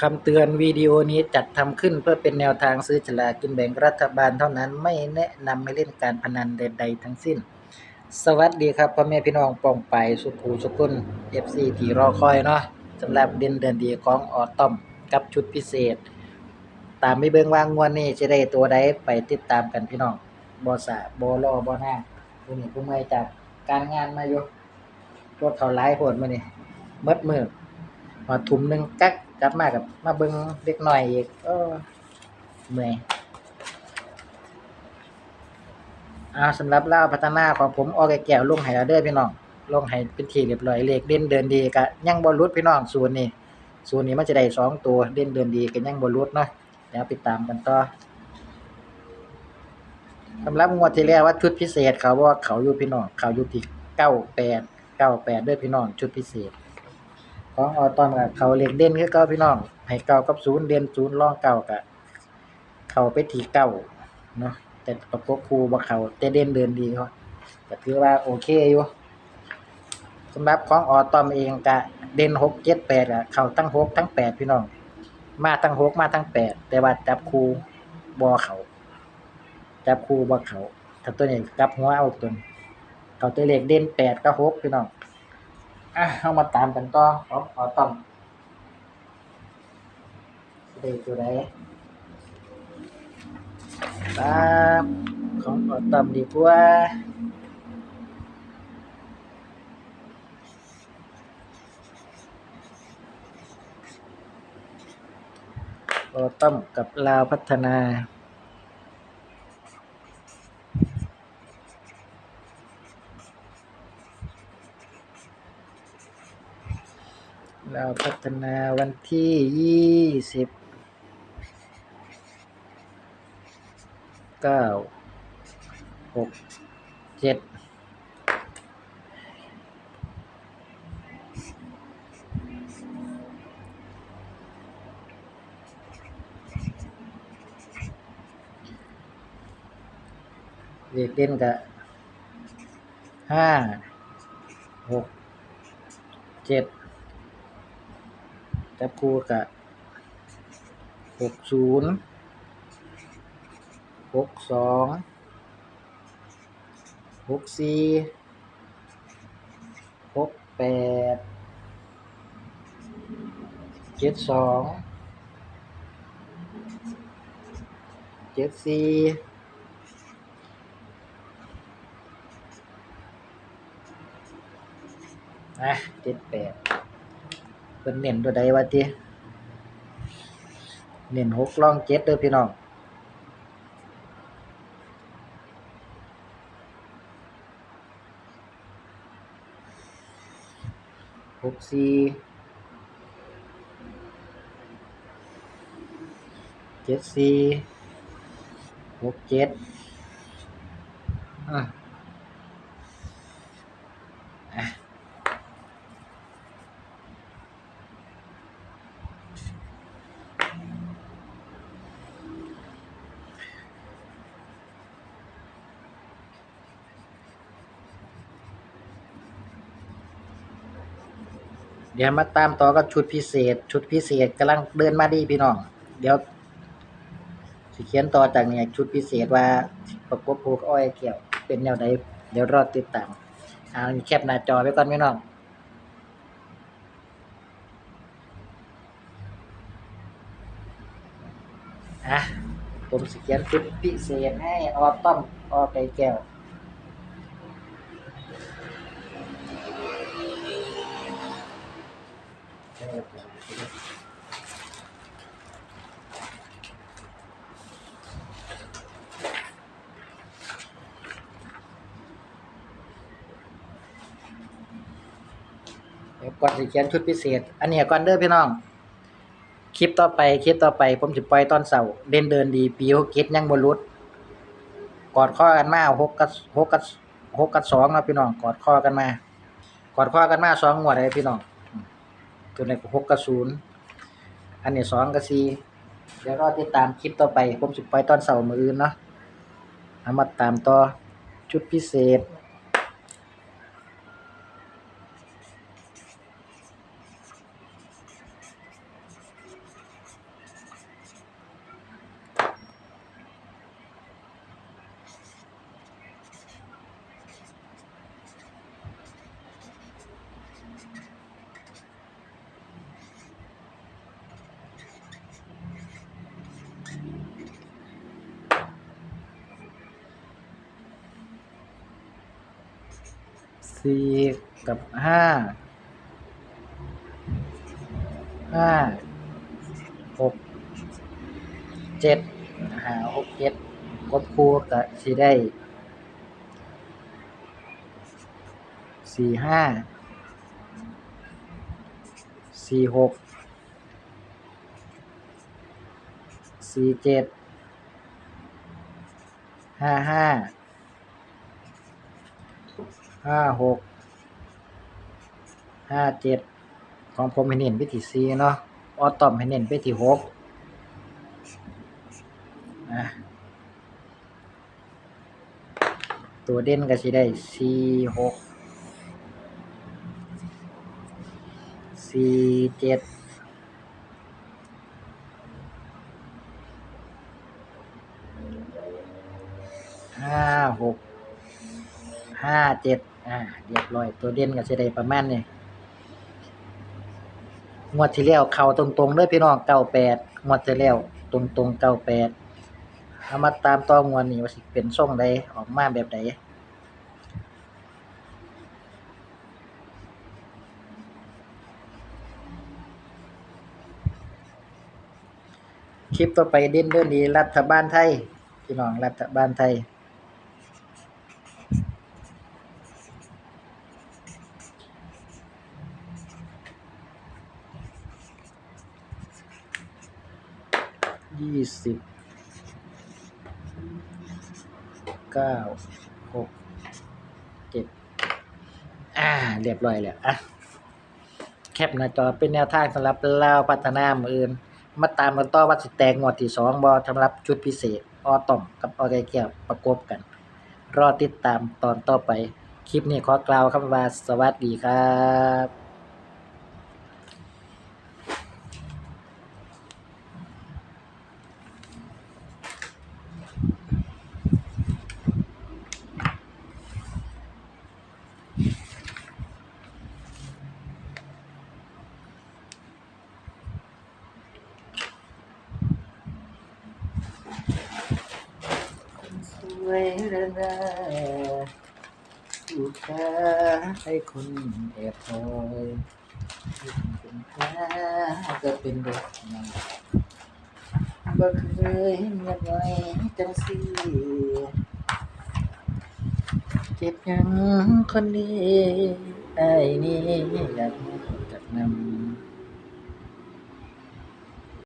คำเตือนวิดีโอนี้จัดทำขึ้นเพื่อเป็นแนวทางซื้อฉลากกินแบ่งรัฐบาลเท่านั้นไม่แนะนำให้เล่นการพนันใดๆทั้งสิ้น สวัสดีครับพ่อแม่พี่น้องปองไปสุขูสุกุล FC ที่รอคอยเนาะสำหรับเด่นเดือนดีของออตอมกับชุดพิเศษ ตามไปเบิ่งว่างวดนี้จะได้ตัวใดไปติดตามกันพี่น้องบ่สาบ่รอบ่หน้ามื้อนี้ผู้เมื่จากการงานมาอยู่รถเขาหลายโพดมื้อนี้หมดมือพอทุ่มหนึ่งกัก กลับมากับมาเบิ่งเด็กน้อยอีกเออเมื่อยอาสำหรับเลาพัฒนาของผมออกแก้วลงให้แล้วเด้อพี่น้อง ลงให้เป็นทีเรียบร้อยเลขเด่นเดินดีก็ยังบ่หลุดพี่น้องศูนย์นี่ศูนย์นี้มันจะได้สองตัวเด่นเดินดีก็ยังบ่หลุดเนาะเดี๋ยวไปตามกันต่อสำหรับงวดที่แล้วว่าชุดพิเศษเขาว่าเขาอยู่พี่น้องเขาอยู่ที่เก้าแปดเก้าแปดด้วยพี่น้องชุดพิเศษ ของออตอนกับเขาเล็กเด่นคือเก้าพี่น้อง ให้เก้ากับศูนย์เด่นศูนย์ร่องเก้ากับเขาไปทีเก้าเนาะแต่ประกบครูบ่เขาแต่เด่นเดินดีเขาก็ถือว่าโอเคอยู่สำหรับของออตอมเองกะเด่นหกเจ็ดแปดอะเขาทั้งหกทั้งแปดพี่น้อง มาทั้งหกมาทั้งแปดแต่ว่าจับครูบ่เขาจับครูบ่เขาถ้าตัวนี้กับหัวเอาตัวเขาตัวเลขเด่นแปดกับหกพี่น้อง อะเอามาตามกันต่อของออตอมสิได้ตัวใดตามของออตอมดีกว่าออตอมกับลาวพัฒนา เราพัฒนาวันที่ยี่สิบเก้าหกเจ็ดเรียกเด่นกับห้าหกเจ็ด จับคู่กับหกศูนย์หกสองหกสี่หกแปดเจ็ดสองเจ็ดสี่อะเจ็ดแปด พิ่นเน้นตัวใดวะติเน้นหกล่องเจ็ดเด้อพี่น้องหกสี่เจ็ดสี่หกเจ็ดอะอะ เดี๋ยวมาตามต่อกับชุดพิเศษ ชุดพิเศษกำลังเดินมาดีพี่น้อง เดี๋ยวสิเขียนต่อจากนี้ชุดพิเศษว่าประกบผูกอ้อยเกี่ยว เป็นแนวใดเดี๋ยวรอติดตามเอาแคปหน้าจอไว้ก่อนพี่น้องอะผมสิเขียนชุดพิเศษให้ออต้อมออไก่แก้ว เดี๋ยวก่อนสิเขียนชุดพิเศษ อันเนี้ยก่อนเด้อพี่น้อง คลิปต่อไปคลิปต่อไป ผมสิปล่อยตอนเสาร์เด่นเดินดี ปีหกเจ็ดยังบ่หลุดกอดข้อกันมาหกกับหกกับหกกับสองนะพี่น้อง กอดข้อกันมากอดข้อกันมาสองงวดเลยพี่น้อง ตัวนี้ก็หกกับศูนย์อันนี้สองกับสี่เดี๋ยวรอติดตามคลิปต่อไป ผมสิปล่อยตอนเสาร์มืออื่นเนาะเอามาตามต่อชุดพิเศษ สี่กับห้าห้าหกเจ็ดหาหกเจ็ดกบคู่ก็สิได้สี่ห้าสี่หกสี่เจ็ดห้าห้า ห้าหกห้าเจ็ดของผมให้เน้นไปที่สี่เนาะออตอมให้เน้นไปที่หกอะตัวเด่นก็สิได้สี่หกสี่เจ็ดห้าหกห้าเจ็ด อ่าเรียบร้อยตัวเด่นก็สิได้ประมาณนี้งวดที่แล้วเข้าตรงๆเด้อพี่น้องเก้าแปดงวดที่แล้วตรงๆเก้าแปดเอามาตามต่องวดนี้ว่าสิเป็นทรงใดออกมาแบบใดคลิปต่อไปเด่นเรื่องดีรัฐบาลไทย พี่น้องรัฐบาลไทย ยี่สิบเก้าหกเจ็ดอ่า เรียบร้อยแล้วอะแคปหน้าจอเป็นแนวทางสำหรับเล่าพัฒนามืออื่น มาตามกันต่อว่าสิแตกงวดที่สองบอสำหรับชุดพิเศษ ออต่อมกับออไก่แก้วประกบกัน รอติดตามตอนต่อไป คลิปนี้ขอกล่าวคำว่าสวัสดีครับ สวยเรื่อเรลูกค้าให้คนแอบคอยเป็นค้าก็เป็นเด็กน้อยบ่เคยเงียบไว้จังสิเจ็บยังคนดีไอ้นี่อยากจักนำ